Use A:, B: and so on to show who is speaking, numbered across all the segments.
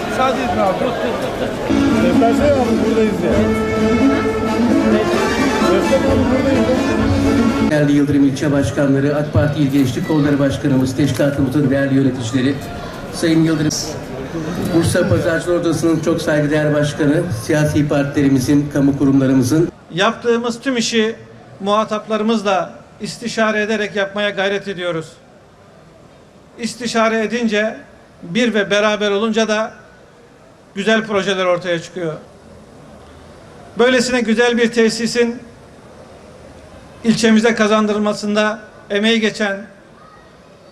A: abi. Göstersene abi. Göster abi buradayız ya.
B: Değerli Yıldırım İlçe Başkanları, AK Parti İl Gençlik Kolları Başkanımız, teşkilatımızın değerli yöneticileri, Sayın Yıldırım, Bursa Pazarcılar Odası'nın çok saygıdeğer başkanı, siyasi partilerimizin, kamu kurumlarımızın
C: Yaptığımız tüm işi muhataplarımızla istişare ederek yapmaya gayret ediyoruz. İstişare edince bir ve beraber olunca da güzel projeler ortaya çıkıyor. Böylesine güzel bir tesisin ilçemize kazandırılmasında emeği geçen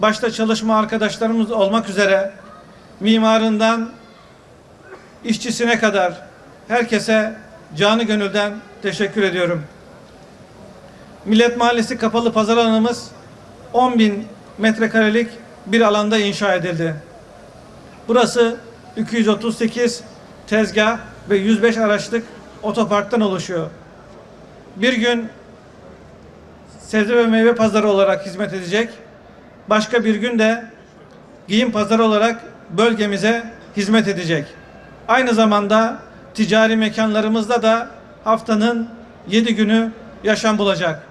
C: başta çalışma arkadaşlarımız olmak üzere mimarından işçisine kadar herkese canı gönülden teşekkür ediyorum. Millet Mahallesi kapalı pazar alanımız 10 bin metrekarelik bir alanda inşa edildi. Burası 238 tezgah ve 105 araçlık otoparktan oluşuyor. Bir gün sebze ve meyve pazarı olarak hizmet edecek. Başka bir gün de giyim pazarı olarak bölgemize hizmet edecek. Aynı zamanda ticari mekanlarımızda da haftanın yedi günü yaşam bulacak.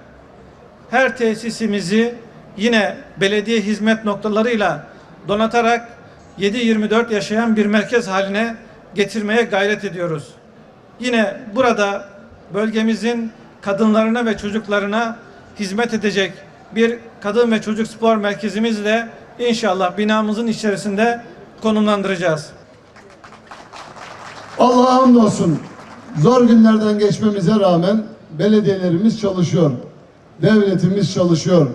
C: Her tesisimizi yine belediye hizmet noktalarıyla donatarak 7-24 yaşayan bir merkez haline getirmeye gayret ediyoruz. Yine burada bölgemizin kadınlarına ve çocuklarına hizmet edecek bir kadın ve çocuk spor merkezimizi de inşallah binamızın içerisinde konumlandıracağız.
D: Allah'a hamdolsun. Zor günlerden geçmemize rağmen belediyelerimiz çalışıyor. Devletimiz çalışıyor.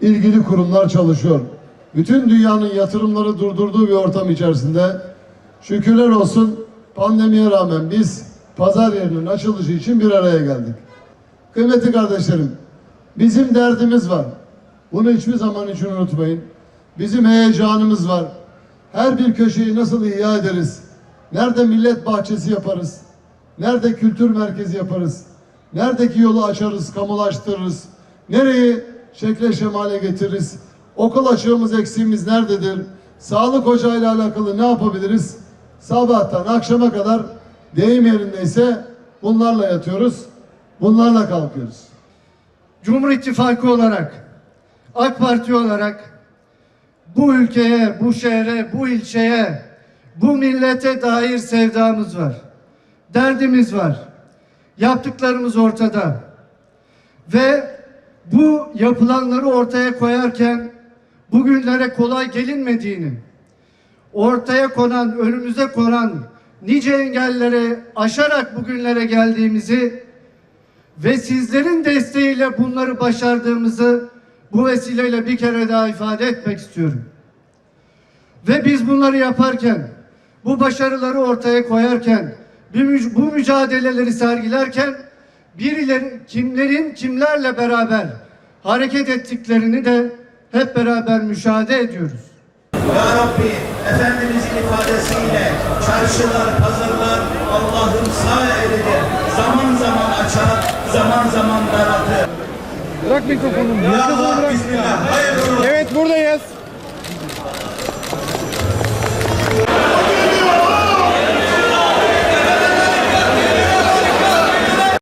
D: ilgili kurumlar çalışıyor. Bütün dünyanın yatırımları durdurduğu bir ortam içerisinde şükürler olsun pandemiye rağmen biz pazar yerinin açılışı için bir araya geldik. Kıymetli kardeşlerim, bizim derdimiz var. Bunu hiçbir zaman için unutmayın. Bizim heyecanımız var. Her bir köşeyi nasıl ihya ederiz? Nerede millet bahçesi yaparız? Nerede kültür merkezi yaparız? Neredeki yolu açarız, kamulaştırırız? Nereyi şekle şemale getiririz? Okul açığımız, eksiğimiz nerededir? Sağlık ocağıyla alakalı ne yapabiliriz? Sabahtan akşama kadar deyim yerindeyse bunlarla yatıyoruz, bunlarla kalkıyoruz.
E: Cumhur İttifakı olarak, AK Parti olarak bu ülkeye, bu şehre, bu ilçeye, bu millete dair sevdamız var. Derdimiz var. Yaptıklarımız ortada. Ve bu yapılanları ortaya koyarken bugünlere kolay gelinmediğini, ortaya konan, önümüze konan nice engelleri aşarak bugünlere geldiğimizi ve sizlerin desteğiyle bunları başardığımızı bu vesileyle bir kere daha ifade etmek istiyorum. Ve biz bunları yaparken, bu başarıları ortaya koyarken, bu mücadeleleri sergilerken birilerin, kimlerin kimlerle beraber hareket ettiklerini de hep beraber müşahede ediyoruz.
F: Ya Rabbi Efendimizin ifadesiyle çarşılar, pazarlar Allah'ın sağ elidir. Zaman zaman açar, zaman zaman daraltır.
A: Bırak mikrofonu.
F: Ya Allah. Bismillah. Hayırlı.
A: Evet buradayız.